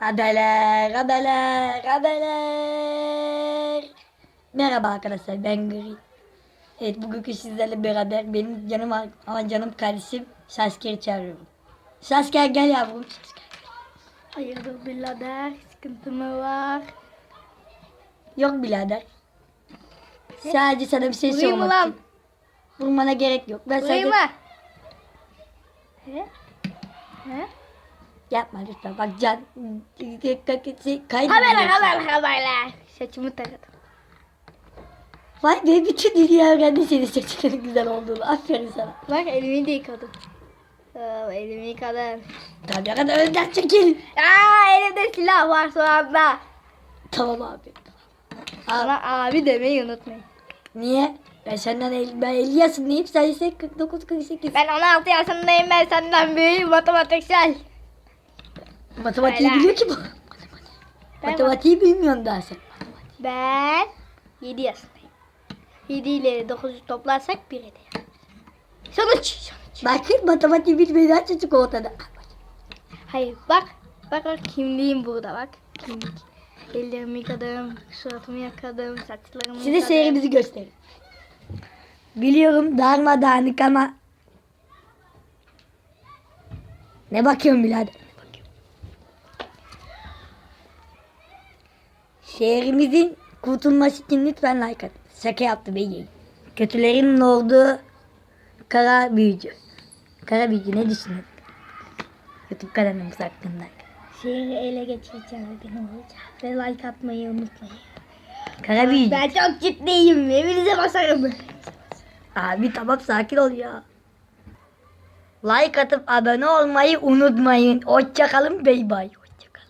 Haberler, haberler, haberler. Merhaba arkadaşlar ben Gri. Evet bugünkü sizlerle beraber benim canım ama canım kardeşim Sasker'i çağırıyorum. Sasker gel yavrum. Sasker. Hayırdır birader? Sıkıntı mı var? Yok birader. Sadece sana bir şey Vurayım sormak için. Vurmana gerek yok. Ben Burayı sadece... mı? He? He? Yapma lütfen. Bak can... Kaydı. Haberler haberler haberler. Saçımı taradım. Vay be bütün dünya öğrendi senin saçının güzel olduğunu. Aferin sana. Bak elimi de yıkadım. Aa, elimi yıkadım. Tabii kadar önden çekil. Aa elimde silah var şu anda. Tamam abi. Abi, Bana abi demeyi unutmayın. niye? Ben senden el, ben 50 yaşındayım. Sen ise 49 48. Ben 16 yaşındayım ben senden büyüğüm matematiksel. Matematiği Öyle. biliyor ki bu. Ben Matematiği bilmiyorsun daha sen. Ben 7 yaşındayım. 7 ile 9'u toplarsak 1 eder. Sonuç. sonuç. Bakın matematiği bilmeyen çocuk ortada. Hayır bak. Bak bak kimliğim burada bak. Kimlik. Ellerimi yıkadım, suratımı yıkadım, saçlarımı Size yıkadım. seyrimizi göstereyim. Biliyorum darmadağınık ama ne bakıyorsun birader? Ne bakıyorsun? Şehrimizin kurtulması için lütfen like atın. Şaka yaptı beyi. Kötülerin olduğu kara büyücü. Kara büyücü ne düşünüyorsun? YouTube kanalımız hakkında. Şehri ele geçireceğim ve benim olacak. Ve like atmayı unutmayın. Kara büyücü. Ben çok ciddiyim. Evinize basarım. Abi tamam sakin ol ya. Like atıp abone olmayı unutmayın. Hoşçakalın bey bay.